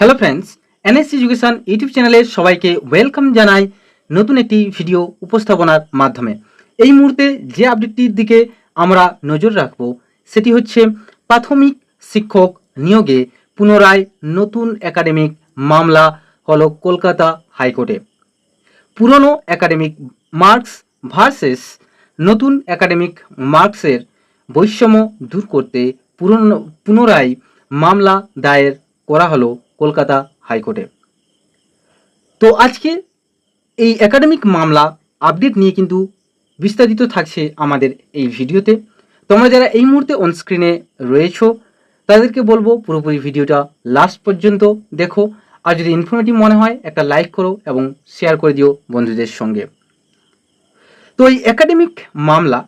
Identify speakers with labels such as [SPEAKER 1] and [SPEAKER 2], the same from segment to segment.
[SPEAKER 1] Hello friends NSC education YouTube চ্যানেলে সবাইকে welcome জানাই নতুন একটি ভিডিও উপস্থাপনার মাধ্যমে। এই মুহূর্তে যে আপডেটটির দিকে আমরা নজর রাখব, সেটি হচ্ছে প্রাথমিক শিক্ষক নিয়োগে পুনরায় নতুন একাডেমিক মামলা হল কলকাতা হাইকোর্টে। পুরনো একাডেমিক মার্কস ভার্সেস নতুন একাডেমিক মার্কসের বৈষম্য দূর করতে পুরনো পুনরায় মামলা দায়ের করা হলো কলকাতা হাইকোর্টে। তো আজকে এই একাডেমিক মামলা আপডেট নিয়ে কিন্তু বিস্তারিত থাকছে আমাদের এই ভিডিওতে। তোমরা যারা এই মুহূর্তে অনস্ক্রিনে রয়েছো, তাদেরকে বলব পুরোপুরি ভিডিওটা লাস্ট পর্যন্ত দেখো। আর যদি ইনফরমেটিভ মনে হয়, একটা লাইক করো এবং শেয়ার করে দিও বন্ধুদের সঙ্গে। তো এই একাডেমিক মামলা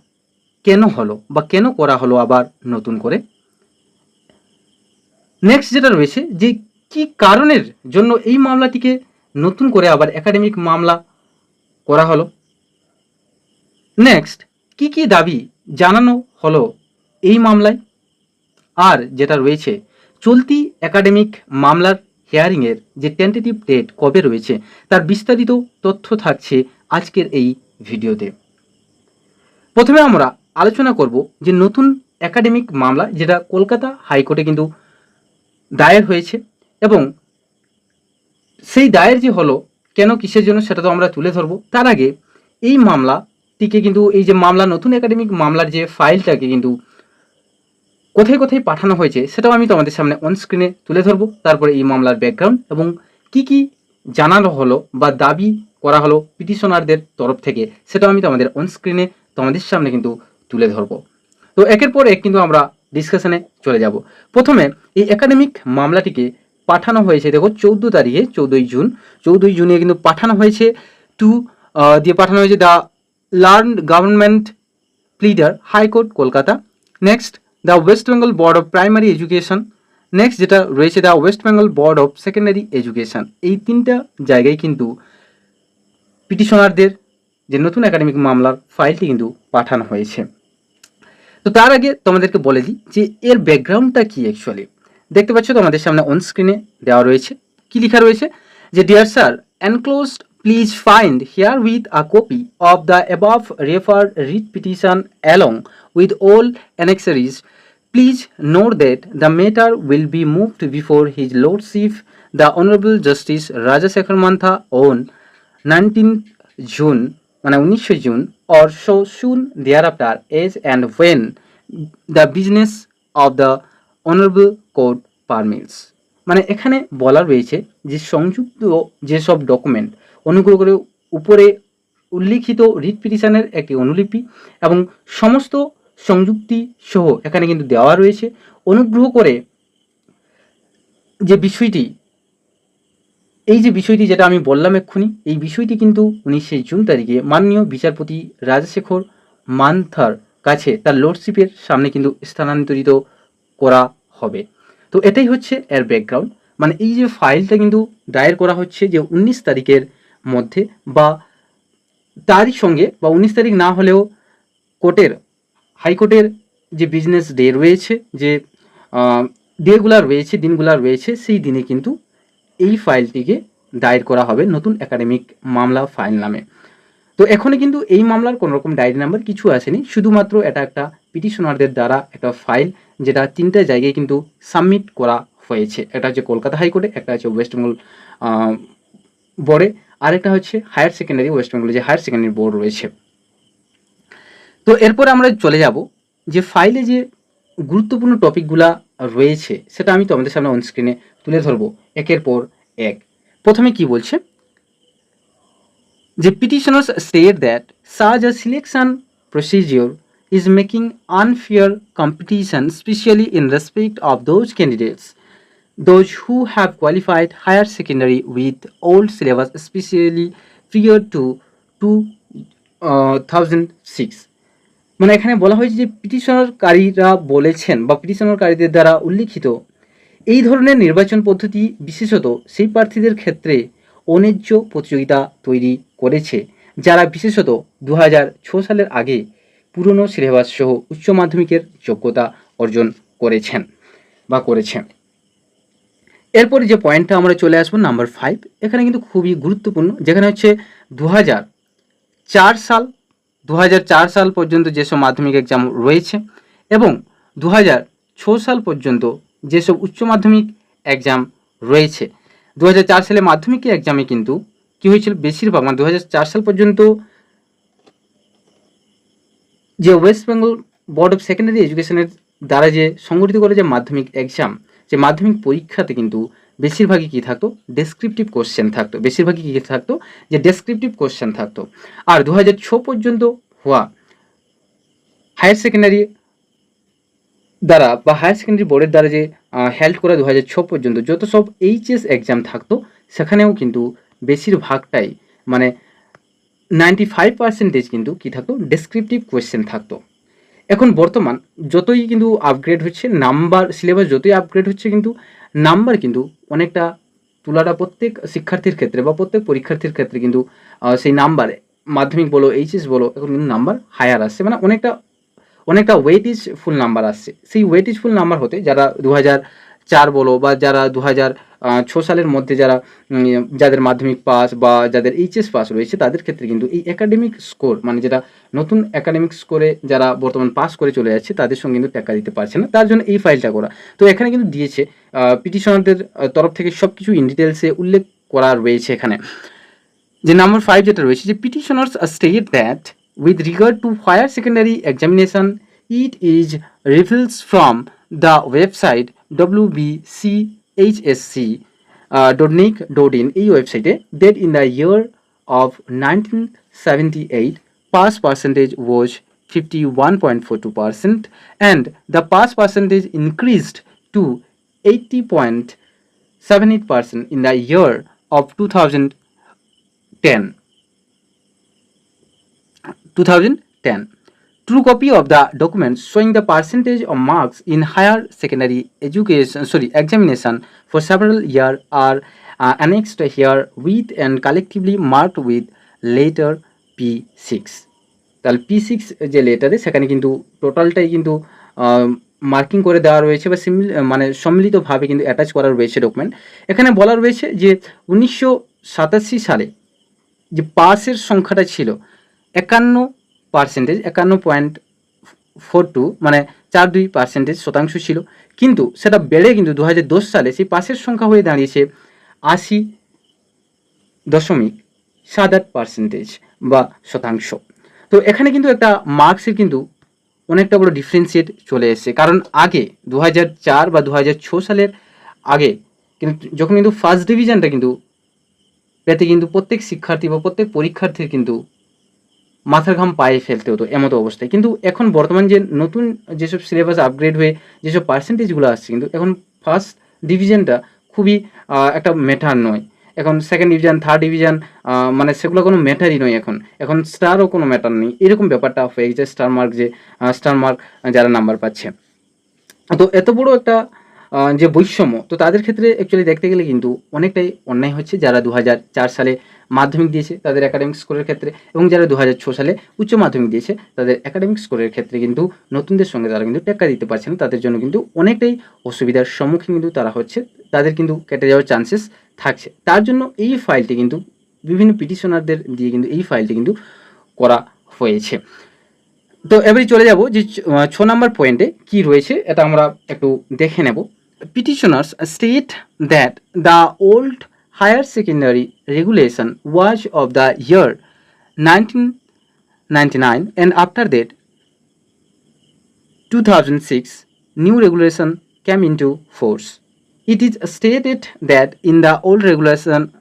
[SPEAKER 1] কেন হলো বা কেন করা হলো আবার নতুন করে? নেক্সট যেটা রয়েছে, যে কি কারণের জন্য এই মামলাটিকে নতুন করে আবার একাডেমিক মামলা করা হলো? নেক্সট কি কি দাবি জানানো হলো এই মামলায়? আর যেটা রয়েছে, চলতি একাডেমিক মামলার হিয়ারিংয়ের যে টেন্টেটিভ ডেট কবে রয়েছে, তার বিস্তারিত তথ্য থাকছে আজকের এই ভিডিওতে। প্রথমে আমরা আলোচনা করব যে নতুন একাডেমিক মামলা, যেটা কলকাতা হাইকোর্টে কিন্তু দায়ের হয়েছে এবং সেই দায়ের যে হলো, কেন কিসের জন্য সেটা তো আমরা তুলে ধরবো। তার আগে এই মামলাটিকে কিন্তু, এই যে মামলা, নতুন একাডেমিক মামলার যে ফাইলটাকে কিন্তু কোথায় কোথায় পাঠানো হয়েছে সেটাও আমি তোমাদের সামনে অন স্ক্রিনে তুলে ধরবো। তারপরে এই মামলার ব্যাকগ্রাউন্ড এবং কি কি জানানো হলো বা দাবি করা হলো পিটিশনারদের তরফ থেকে সেটাও আমি তোমাদের অন স্ক্রিনে তোমাদের সামনে কিন্তু তুলে ধরবো। তো একের পর এক কিন্তু আমরা ডিসকাশনে চলে যাব। প্রথমে এই একাডেমিক মামলাটিকে পাঠানো হয়েছে। দেখো, চৌদ্দ তারিখে, চৌদ্দই জুন। চৌদ্দই জুনে কিন্তু পাঠানো হয়েছে টু দিয়ে পাঠানো হয়েছে the learned government pleader high court Kolkata next the West Bengal board of primary education next যেটা রয়েছে the West Bengal board of secondary education এই তিনটা জায়গায় কিন্তু পিটিশনারদের যে নতুন একাডেমিক মামলার ফাইলটি কিন্তু পাঠানো হয়েছে। তো তার আগে তোমাদেরকে বলে দিই যে এর ব্যাকগ্রাউন্ডটা কী অ্যাকচুয়ালি দেখতে পাচ্ছ তোমাদের সামনে অন স্ক্রিনে দেওয়া রয়েছে। কি লেখা রয়েছে? যে dear sir enclosed please find herewith a copy of the above referred writ petition along with all annexures please note that the matter will be moved before his lordship the honourable justice Rajasekhar Mantha on nineteen June মানে উনিশশো June or so soon thereafter as and when the business of the honourable court permits মানে এখানে বলা রয়েছে যে সংযুক্ত যেসব document অনুগ্রহ করে উপরে উল্লিখিত রিট পিটিশনের একটি অনুলিপি এবং সমস্ত সংযুক্তি সহ এখানে কিন্তু দেওয়া রয়েছে। অনুগ্রহ করে যে বিষয়টি, এই যে বিষয়টি যেটা আমি বললাম এক্ষুনি, এই বিষয়টি কিন্তু উনিশে জুন তারিখে মাননীয় বিচারপতি রাজশেখর মান্থার কাছে তার লর্ডশিপের সামনে কিন্তু স্থানান্তরিত করা হবে। তো এটাই হচ্ছে এর ব্যাকগ্রাউন্ড মানে এই যে ফাইলটা কিন্তু দায়ের করা হচ্ছে যে উনিশ তারিখের মধ্যে বা তারই সঙ্গে বা উনিশ তারিখ না হলেও কোর্টের, হাইকোর্টের যে বিজনেস ডে রয়েছে, যে ডেগুলা রয়েছে, দিনগুলা রয়েছে, সেই দিনে কিন্তু এই ফাইলটিকে দায়ের করা হবে নতুন একাডেমিক মামলা ফাইল নামে। তো এখনই কিন্তু এই মামলার কোনো রকম ডায়েরি নাম্বার কিছু আসেনি। শুধুমাত্র এটা একটা পিটিশনারদের দ্বারা একটা ফাইল যেটা তিনটা জায়গায় কিন্তু সাবমিট করা হয়েছে। একটা হচ্ছে কলকাতা হাইকোর্টে, একটা হচ্ছে ওয়েস্ট বেঙ্গল বোর্ডে আরেকটা হচ্ছে হায়ার সেকেন্ডারি ওয়েস্ট বেঙ্গলে যে হায়ার সেকেন্ডারি বোর্ড রয়েছে। তো এরপর আমরা চলে যাব যে ফাইলে যে গুরুত্বপূর্ণ টপিকগুলা রয়েছে, সেটা আমি তোমাদের সামনে অনস্ক্রিনে তুলে ধরবো। একের পর এক। প্রথমে কি বলছে? যে petitioners state that such a selection procedure is making unfair competition especially in respect of those candidates those who have qualified higher secondary with old syllabus especially prior to 2006 মানে এখানে বলা হয়েছে যে পিটিশনারকারীরা বলেছেন বা পিটিশনারকারীদের দ্বারা উল্লিখিত এই ধরনের নির্বাচন পদ্ধতি বিশেষত সেই প্রার্থীদের ক্ষেত্রে অন্যায্য প্রতিযোগিতা তৈরি করেছে যারা বিশেষত দুই হাজার ছয় সালের আগে পুরনো সিলেবাস সহ উচ্চ মাধ্যমিকের যোগ্যতা অর্জন করেছেন বা করেছেন। এরপরে যে পয়েন্টটা আমরা চলে আসব নাম্বার ফাইভ এখানে কিন্তু খুবই গুরুত্বপূর্ণ, যেখানে হচ্ছে দু চার সাল দু হাজার চার সাল পর্যন্ত যেসব মাধ্যমিক এক্সাম রয়েছে এবং দু সাল পর্যন্ত যেসব উচ্চ মাধ্যমিক এক্সাম রয়েছে। দু হাজার চার সালে মাধ্যমিক এক্সামে কিন্তু কী হয়েছিল? বেশিরভাগ মানে দু হাজার চার সাল পর্যন্ত যে West Bengal board of secondary এডুকেশনের দ্বারা যে সংগঠিত করে যে মাধ্যমিক এক্সাম যে মাধ্যমিক পরীক্ষাতে কিন্তু বেশিরভাগই কী থাকতো? ডেসক্রিপটিভ কোশ্চেন থাকতো। বেশিরভাগই কী থাকতো? যে ডেসক্রিপটিভ কোশ্চেন থাকতো। আর দু হাজার পর্যন্ত হওয়া হায়ার সেকেন্ডারি দ্বারা বা হায়ার সেকেন্ডারি বোর্ডের দ্বারা যে হেল্ড করা দু হাজার ছ পর্যন্ত, যত সব এইচএস এক্সাম থাকতো, সেখানেও কিন্তু বেশিরভাগটাই মানে নাইনটি ফাইভ পার্সেন্টেজ কিন্তু কী থাকতো? ডেসক্রিপটিভ কোয়েশ্চেন থাকতো। এখন বর্তমান যতই কিন্তু আপগ্রেড হচ্ছে নাম্বার সিলেবাস যতই আপগ্রেড হচ্ছে কিন্তু নাম্বার কিন্তু অনেকটা তোলাটা প্রত্যেক শিক্ষার্থীর ক্ষেত্রে বা প্রত্যেক পরীক্ষার্থীর ক্ষেত্রে কিন্তু সেই নাম্বার মাধ্যমিক বলো এইচএস বলো, এখন কিন্তু নাম্বার হায়ার আসছে। মানে অনেকটা অনেকটা ওয়েটিজ ফুল নাম্বার আসছে। সেই ওয়েটিজ ফুল নাম্বার হতে যারা দু চার বলো বা যারা দু হাজার ছ সালের মধ্যে যারা যাদের মাধ্যমিক পাস বা যাদের এইচএস পাস রয়েছে, তাদের ক্ষেত্রে কিন্তু এই একাডেমিক স্কোর মানে যেটা নতুন একাডেমিক স্কোরে যারা বর্তমান পাস করে চলে যাচ্ছে, তাদের সঙ্গে কিন্তু টেক্কা দিতে পারছে না। তার জন্য এই ফাইলটা করা। তো এখানে কিন্তু দিয়েছে পিটিশনারদের তরফ থেকে সব কিছু ইন ডিটেলসে উল্লেখ করা রয়েছে এখানে। যে নাম্বার ফাইভ যেটা রয়েছে, যে petitioners state that with regard to higher secondary examination it is reveals from the website W B C H S C dot nic dot in এই ওয়েবসাইটে date in the year of nineteen seventy eight pass percentage was fifty one point four two percent and the pass percentage increased to eighty point seven eight percent in the year of 2010 2010 true copy of the documents showing the percentage of marks in higher secondary education sorry examination for several years are uh, annexed here with and collectively marked with later p6 তাহলে P six যে লেটারে সেখানে কিন্তু টোটালটাই কিন্তু marking করে দেওয়া রয়েছে বা সিমিল মানে সম্মিলিতভাবে কিন্তু অ্যাটাচ করা রয়েছে ডকুমেন্ট এখানে বলা রয়েছে যে উনিশশো সাতাশি সালে যে পাসের সংখ্যাটা ছিল একান্ন পার্সেন্টেজ একান্ন পয়েন্ট ফোর টু মানে চার দুই পার্সেন্টেজ শতাংশ ছিল। কিন্তু সেটা বেড়ে কিন্তু দু হাজার দশ সালে সেই পাসের সংখ্যা হয়ে দাঁড়িয়েছে আশি দশমিক সাত আট পার্সেন্টেজ বা শতাংশ। তো এখানে কিন্তু একটা মার্কসের কিন্তু অনেকটা বড় ডিফারেন্সিয়েট চলে এসেছে। কারণ আগে দু হাজার চার বা দু সালের আগে কিন্তু যখন কিন্তু ফার্স্ট ডিভিশনটা কিন্তু পেতে কিন্তু প্রত্যেক শিক্ষার্থী বা প্রত্যেক পরীক্ষার্থীর কিন্তু মাথার ঘাম পায়ে ফেলতে হতো এমতো অবস্থায়। কিন্তু এখন বর্তমান যে নতুন যেসব সিলেবাস আপগ্রেড হয়ে যেসব পার্সেন্টেজগুলো আসছে, কিন্তু এখন ফার্স্ট ডিভিশনটা খুবই একটা ম্যাটার নয়। এখন সেকেন্ড ডিভিশন থার্ড ডিভিশন মানে সেগুলো কোনো ম্যাটারই নয় এখন। এখন স্টারও কোনো ম্যাটার নেই। এরকম ব্যাপারটা হয়ে গেছে স্টার মার্ক যে স্টার মার্ক যারা নাম্বার পাচ্ছে। তো এত বড় একটা যে বৈষম্য, তো তাদের ক্ষেত্রে অ্যাকচুয়ালি দেখতে গেলে কিন্তু অনেকটাই অন্যায় হচ্ছে যারা দু সালে মাধ্যমিক দিয়েছে তাদের একাডেমিক স্কোরের ক্ষেত্রে এবং যারা দু সালে উচ্চ মাধ্যমিক দিয়েছে তাদের একাডেমিক স্কোরের ক্ষেত্রে কিন্তু নতুনদের সঙ্গে তারা কিন্তু টেক্কা দিতে পারছে না। তাদের জন্য কিন্তু অনেকটাই অসুবিধার সম্মুখীন কিন্তু তারা হচ্ছে, তাদের কিন্তু কেটে যাওয়ার চান্সেস থাকছে। তার জন্য এই ফাইলটি কিন্তু বিভিন্ন পিটিশনারদের দিয়ে কিন্তু এই ফাইলটি কিন্তু করা হয়েছে। তো এবারে চলে যাব যে ছ নম্বর পয়েন্টে কি রয়েছে, এটা আমরা একটু দেখে নেব। Petitioners state that the old Higher Secondary Regulation was of the year 1999 and after that 2006 new regulation came into force. It is stated that in the old regulation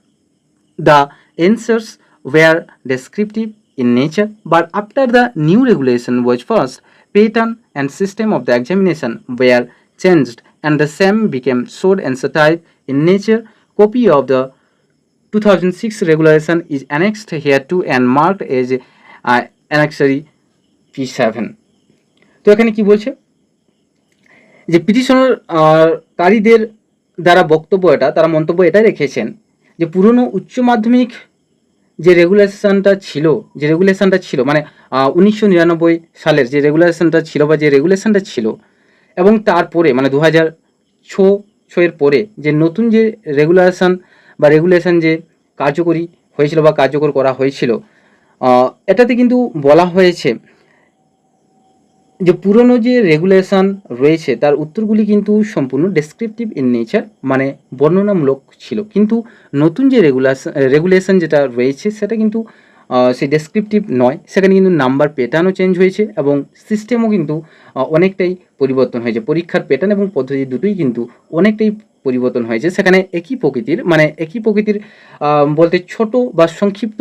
[SPEAKER 1] the answers were descriptive in nature but after the new regulation was passed pattern and system of the examination were changed and the same became short answer type in nature Copy of the 2006 regulation is annexed here too and marked as uh, annexary P7. তো এখানে কি বলছে যে petitioner কারীদের দ্বারা বক্তব্য এটা তারা মন্তব্য এটাই রেখেছেন যে পুরনো উচ্চ মাধ্যমিক যে রেগুলেশনটা ছিল যে রেগুলেশনটা ছিল মানে উনিশশো নিরানব্বই সালের যে রেগুলেশনটা ছিল বা যে রেগুলেশনটা ছিল এবং তারপরে মানে দু হাজার ছ ছয়ের পরে যে নতুন যে রেগুলেশন বা রেগুলেশন যে কার্যকরী হয়েছিল বা কার্যকর করা হয়েছিল এটাতে কিন্তু বলা হয়েছে যে পুরনো যে রেগুলেশন রয়েছে, তার উত্তরগুলি কিন্তু সম্পূর্ণ ডেসক্রিপটিভ ইন নেচার মানে বর্ণনামূলক ছিল। কিন্তু নতুন যে রেগুলেশন রেগুলেশন যেটা রয়েছে, সেটা কিন্তু সেই ডেসক্রিপটিভ নয়। সেখানে কিন্তু নাম্বার প্যাটার্নও চেঞ্জ হয়েছে এবং সিস্টেমও কিন্তু অনেকটাই পরিবর্তন হয়েছে। পরীক্ষার প্যাটার্ন এবং পদ্ধতি দুটোই কিন্তু অনেকটাই পরিবর্তন হয়েছে। সেখানে একই প্রকৃতির মানে একই প্রকৃতির বলতে ছোট বা সংক্ষিপ্ত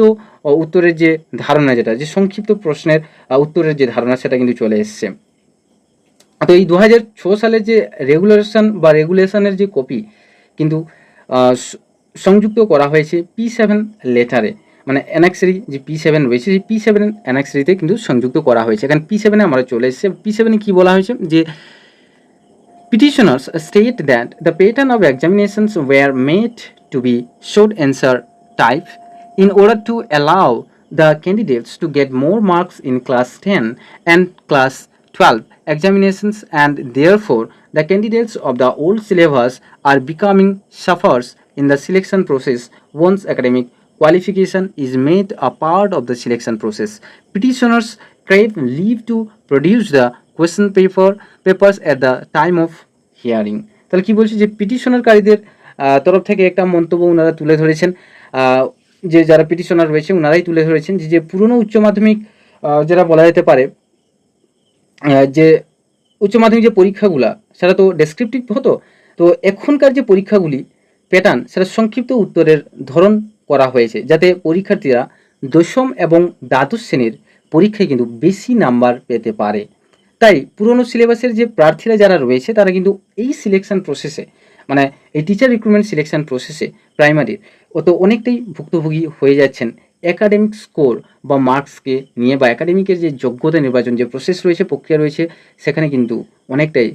[SPEAKER 1] উত্তরের যে ধারণা যেটা, যে সংক্ষিপ্ত প্রশ্নের উত্তরের যে ধারণা সেটা কিন্তু চলে এসছে। তো এই দু সালের যে রেগুলেশন বা রেগুলেশনের যে কপি কিন্তু সংযুক্ত করা হয়েছে পি সেভেন লেটারে মানে অ্যানাক্সারি যে পি সেভেন রয়েছে সেই পি সেভেন অ্যানাক্সারিতে কিন্তু সংযুক্ত করা হয়েছে এখানে পি সেভেনে আমরা চলে এসেছে পি সেভেনে কী বলা হয়েছে যে Petitioners state that the pattern of examinations were made to be short answer type in order to allow the candidates to get more marks in class 10 and class 12 examinations and therefore the candidates of the old syllabus are becoming suffers in the selection process once academic qualification is made a part of the selection process. Petitioners crave leave to produce the question paper, papers at the time of hearing. তাহলে কি বলছি যে পিটিশনারকারীদের তরফ থেকে একটা মন্তব্য ওনারা তুলে ধরেছেন যে যারা পিটিশনার রয়েছে ওনারাই তুলে ধরেছেন যে যে পুরনো উচ্চ মাধ্যমিক যেটা বলা যেতে পারে যে উচ্চ মাধ্যমিক যে পরীক্ষাগুলা, সেটা তো ডেসক্রিপটিভ হতো তো এখনকার যে পরীক্ষাগুলি প্যাটার্ন সেটা সংক্ষিপ্ত উত্তরের ধরন করা হয়েছে, যাতে পরীক্ষার্থীরা দশম এবং দ্বাদশ শ্রেণির পরীক্ষায় কিন্তু বেশি নাম্বার পেতে পারে। তাই পুরনো সিলেবাসের যে প্রার্থীরা যারা রয়েছে, তারা কিন্তু এই সিলেকশন প্রসেসে মানে এই টিচার রিক্রুটমেন্ট সিলেকশন প্রসেসে প্রাইমারির ও তো অনেকটাই ভুক্তভোগী হয়ে যাচ্ছেন। একাডেমিক স্কোর বা মার্কসকে নিয়ে বা একাডেমিকের যে যোগ্যতা নির্বাচন যে প্রসেস রয়েছে, প্রক্রিয়া রয়েছে, সেখানে কিন্তু অনেকটাই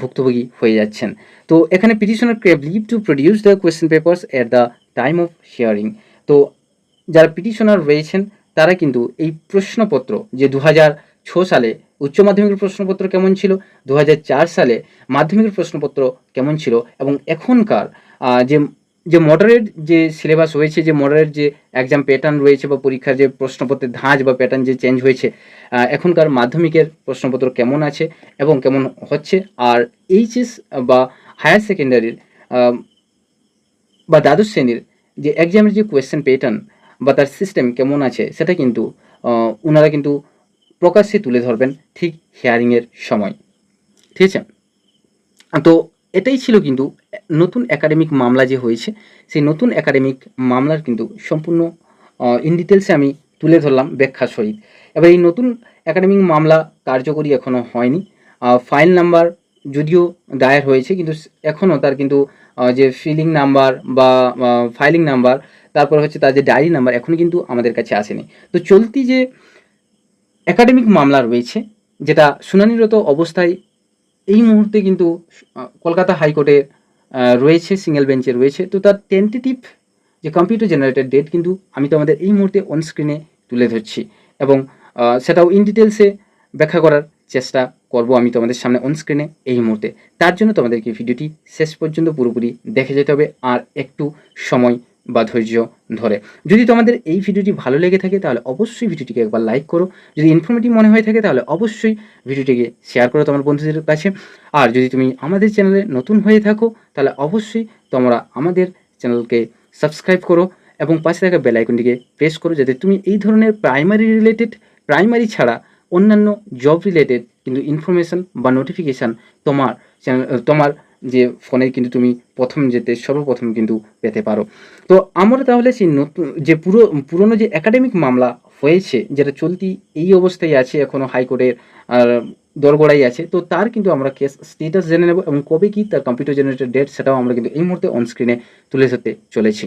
[SPEAKER 1] ভুক্তভোগী হয়ে যাচ্ছেন। তো এখানে petitioner crave leave to produce the question papers at the time of hearing তো যারা পিটিশনার রয়েছেন, তারা কিন্তু এই প্রশ্নপত্র যে দু সালে উচ্চ মাধ্যমিকের প্রশ্নপত্র কেমন ছিল দু সালে মাধ্যমিকের প্রশ্নপত্র কেমন ছিল এবং এখনকার যে যে মডারেট যে সিলেবাস হয়েছে, যে মডারেট যে এক্সাম প্যাটার্ন রয়েছে বা পরীক্ষার যে প্রশ্নপত্রের ধাঁচ বা প্যাটার্ন যে চেঞ্জ হয়েছে এখনকার মাধ্যমিকের প্রশ্নপত্র কেমন আছে এবং কেমন হচ্ছে? আর এইচএস বা হায়ার সেকেন্ডারির বা দ্বাদশ শ্রেণির যে এক্সামের যে কোয়েশ্চেন প্যাটার্ন বা তার সিস্টেম কেমন আছে, সেটা কিন্তু ওনারা কিন্তু প্রকাশ্যে তুলে ধরবেন ঠিক হিয়ারিংয়ের সময়। ঠিক আছে? তো এটাই ছিল কিন্তু নতুন একাডেমিক মামলা যে হয়েছে, সেই নতুন একাডেমিক মামলার কিন্তু সম্পূর্ণ ইন ডিটেলসে আমি তুলে ধরলাম ব্যাখ্যা সহিত। এবার এই নতুন একাডেমিক মামলা কার্যকরী এখনও হয়নি। ফাইল নাম্বার যদিও দায়ের হয়েছে, কিন্তু এখনও তার কিন্তু যে ফিলিং নাম্বার বা ফাইলিং নাম্বার তারপর হচ্ছে তার যে ডায়েরি নাম্বার এখনও কিন্তু আমাদের কাছে আসেনি। তো চলতি যে একাডেমিক মামলা রয়েছে, যেটা শুনানিরত অবস্থায় এই মুহূর্তে কিন্তু কলকাতা হাইকোর্টে রয়েছে সিঙ্গেল বেঞ্চে রয়েছে। তো তার টেন্টেটিভ যে কম্পিউটার জেনারেটেড ডেট কিন্তু আমি তো আমাদের এই মুহূর্তে অন স্ক্রিনে তুলে ধরছি এবং সেটাও ইন ডিটেলসে ব্যাখ্যা করার চেষ্টা করব আমি তোমাদের সামনে অনস্ক্রিনে এই মুহূর্তে। তার জন্য তোমাদেরকে ভিডিওটি শেষ পর্যন্ত পুরোপুরি দেখে যেতে হবে আর একটু সময় বা ধৈর্য ধরে। যদি তোমাদের এই ভিডিওটি ভালো লেগে থাকে তাহলে অবশ্যই ভিডিওটিকে একবার লাইক করো। যদি ইনফরমেটিভ মনে হয়ে থাকে তাহলে অবশ্যই ভিডিওটিকে শেয়ার করো তোমার বন্ধুদের কাছে। আর যদি তুমি আমাদের চ্যানেলে নতুন হয়ে থাকো তাহলে অবশ্যই তোমরা আমাদের চ্যানেলকে সাবস্ক্রাইব করো এবং পাশে থাকা বেল আইকনটিকে প্রেস করো যাতে তুমি এই ধরনের প্রাইমারি রিলেটেড প্রাইমারি ছাড়া অন্যান্য জব রিলেটেড কিন্তু ইনফরমেশন বা নোটিফিকেশান তোমার চ্যানেল তোমার যে ফোনে কিন্তু তুমি প্রথম যেতে, সর্বপ্রথম কিন্তু পেতে পারো। তো আমরা তাহলে সেই নতুন, যে পুরো, পুরনো যে একাডেমিক মামলা হয়েছে, যেটা চলতি এই অবস্থায় আছে এখনও হাইকোর্টের দরগড়াই আছে, তো তার কিন্তু আমরা কেস স্টেটাস জেনে নেব এবং কবে কি তার কম্পিউটার জেনারেটেড ডেট সেটাও আমরা কিন্তু এই মুহূর্তে অনস্ক্রিনে তুলে ধরতে চলেছি।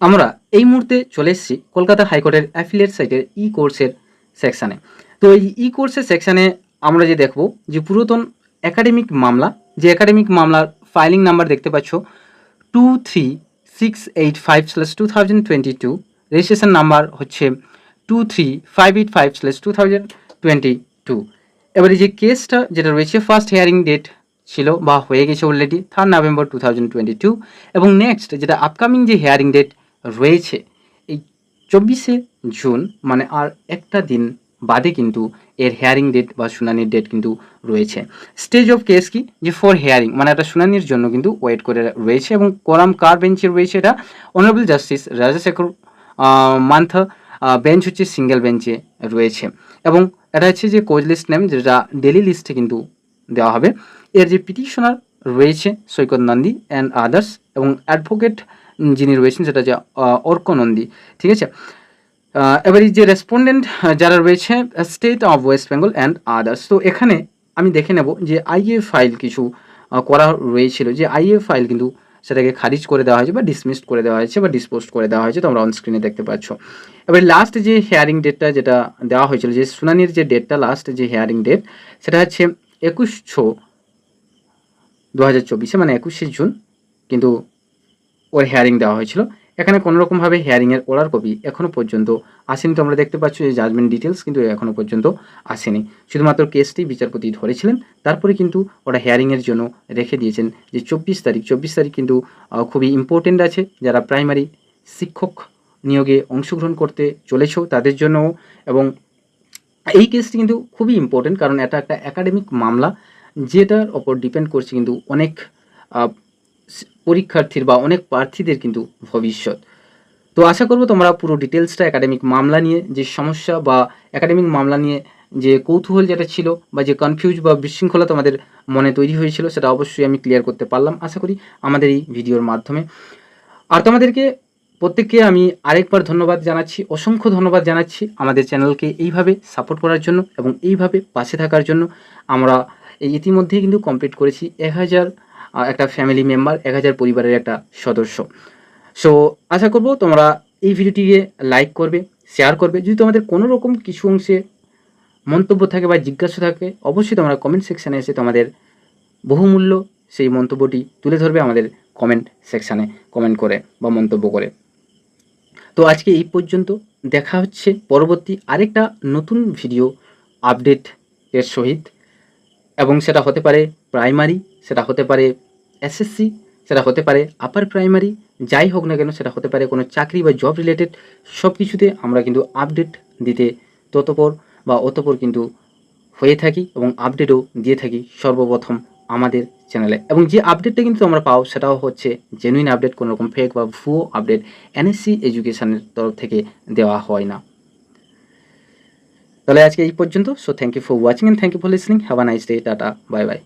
[SPEAKER 1] আমরা এই মুহূর্তে চলে এসেছি কলকাতা হাইকোর্টের অ্যাফিলিয়েট সাইটের ই কোর্সের সেকশানে তো এই ই কোর্সের সেকশানে আমরা যে দেখব যে পুরাতন একাডেমিক মামলা, যে একাডেমিক মামলার ফাইলিং নাম্বার দেখতে পাচ্ছ two three six eight five slash two thousand twenty two registration number হচ্ছে two three five eight five slash two thousand twenty two এবারে যে কেসটা যেটা রয়েছে ফার্স্ট হিয়ারিং ডেট ছিল বা হয়ে গেছে already third November two thousand twenty two এবং নেক্সট যেটা আপকামিং যে হেয়ারিং ডেট রয়েছে, এই চব্বিশে জুন মানে আর একটা দিন বাদে কিন্তু এর হেয়ারিং ডেট বা শুনানির ডেট কিন্তু রয়েছে। স্টেজ অফ কেস কি? যে ফর হেয়ারিং মানে একটা শুনানির জন্য কিন্তু ওয়েট করে রয়েছে এবং কোরাম কার বেঞ্চে রয়েছে এটা? Honourable justice Rajashekhar Mantha bench হচ্ছে সিঙ্গেল বেঞ্চে রয়েছে। এবং এটা হচ্ছে যে কোচ লিস্ট নেম যেটা ডেলি লিস্টে কিন্তু দেওয়া হবে। এর যে পিটিশনার রয়েছে সৈকত নন্দী অ্যান্ড আদার্স এবং অ্যাডভোকেট যিনি রয়েছেন সেটা আহ, অর্ক নন্দী। ঠিক আছে? এবার এই যে রেসপন্ডেন্ট যারা রয়েছে state of West Bengal and others তো এখানে আমি দেখে নেব যে আইএ ফাইল কিছু করা রয়েছিল। যে আইএ ফাইল কিন্তু সেটাকে খারিজ করে দেওয়া হয়েছে বা ডিসমিসড করে দেওয়া হয়েছে বা ডিসপোজ করে দেওয়া হয়েছে তোমরা অন স্ক্রিনে দেখতে পাচ্ছ। এবার লাস্ট যে হেয়ারিং ডেটটা যেটা দেওয়া হয়েছিল, যে শুনানির যে ডেটটা লাস্ট যে হেয়ারিং ডেট সেটা হচ্ছে একুশ ছ দু হাজার চব্বিশে মানে একুশে জুন কিন্তু ওর হেয়ারিং দেওয়া হয়েছিল। এখানে কোনো রকমভাবে হেয়ারিংয়ের অর্ডার কপি এখনও পর্যন্ত আসেনি। তোমরা দেখতে পাচ্ছ যে জাজমেন্ট ডিটেলস কিন্তু এখনও পর্যন্ত আসেনি। শুধুমাত্র কেসটি বিচারপতি ধরেছিলেন, তারপরে কিন্তু ওরা হেয়ারিংয়ের জন্য রেখে দিয়েছেন যে চব্বিশ তারিখ চব্বিশ তারিখ কিন্তু খুবই ইম্পর্টেন্ট আছে। যারা প্রাইমারি শিক্ষক নিয়োগে অংশগ্রহণ করতে চলেছ তাদের জন্য এবং এই কেসটি কিন্তু খুবই ইম্পর্টেন্ট কারণ এটা একটা একাডেমিক মামলা। যেটার ওপর ডিপেন্ড করছে কিন্তু অনেক পরীক্ষার্থীর বা অনেক প্রার্থীদের কিন্তু ভবিষ্যৎ। তো আশা করব তোমরা পুরো ডিটেলসটা একাডেমিক মামলা নিয়ে, যে সমস্যা বা একাডেমিক মামলা নিয়ে যে কৌতূহল যেটা ছিল বা যে কনফিউজ বা বিশৃঙ্খলা তোমাদের মনে তৈরি হয়েছিল, সেটা অবশ্যই আমি ক্লিয়ার করতে পারলাম, আশা করি আমাদের এই ভিডিওর মাধ্যমে। আর তোমাদেরকে প্রত্যেককে আমি আরেকবার ধন্যবাদ জানাচ্ছি, অসংখ্য ধন্যবাদ জানাচ্ছি আমাদের চ্যানেলকে এইভাবে সাপোর্ট করার জন্য এবং এইভাবে পাশে থাকার জন্য। আমরা ইতিমধ্যেই কিন্তু কমপ্লিট করেছি এক হাজার একটা ফ্যামিলি মেম্বার এক হাজার পরিবারের একটা সদস্য। সো আশা করব তোমরা এই ভিডিওটিকে লাইক করবে শেয়ার করবে। যদি তোমাদের কোনো রকম কিছু অংশে মন্তব্য থাকে বা জিজ্ঞাসা থাকে, অবশ্যই তোমরা কমেন্ট সেকশানে এসে তোমাদের বহুমূল্য সেই মন্তব্যটি তুলে ধরবে আমাদের কমেন্ট সেকশানে কমেন্ট করে বা মন্তব্য করে। তো আজকে এই পর্যন্ত দেখা হচ্ছে পরবর্তী আরেকটা নতুন ভিডিও আপডেট এর সহিত। এবং সেটা হতে পারে প্রাইমারি সেটা হতে পারে এসএসসি সেটা হতে পারে আপার প্রাইমারি যাই হোক না কেন সেটা হতে পারে কোনো চাকরি বা জব রিলেটেড সব কিছুতে আমরা কিন্তু আপডেট দিতে ততপর বা অতপর কিন্তু হয়ে থাকি এবং আপডেটও দিয়ে থাকি সর্বপ্রথম আমাদের চ্যানেলে এবং যে আপডেটটা কিন্তু আমরা পাও সেটাও হচ্ছে জেনুইন আপডেট কোনো রকম ফেক বা ভুয়ো আপডেট এনএসসি এডুকেশনের তরফ থেকে দেওয়া হয় না। তাহলে আজকে এই পর্যন্ত। So thank you for watching and thank you for listening have a nice day tata bye bye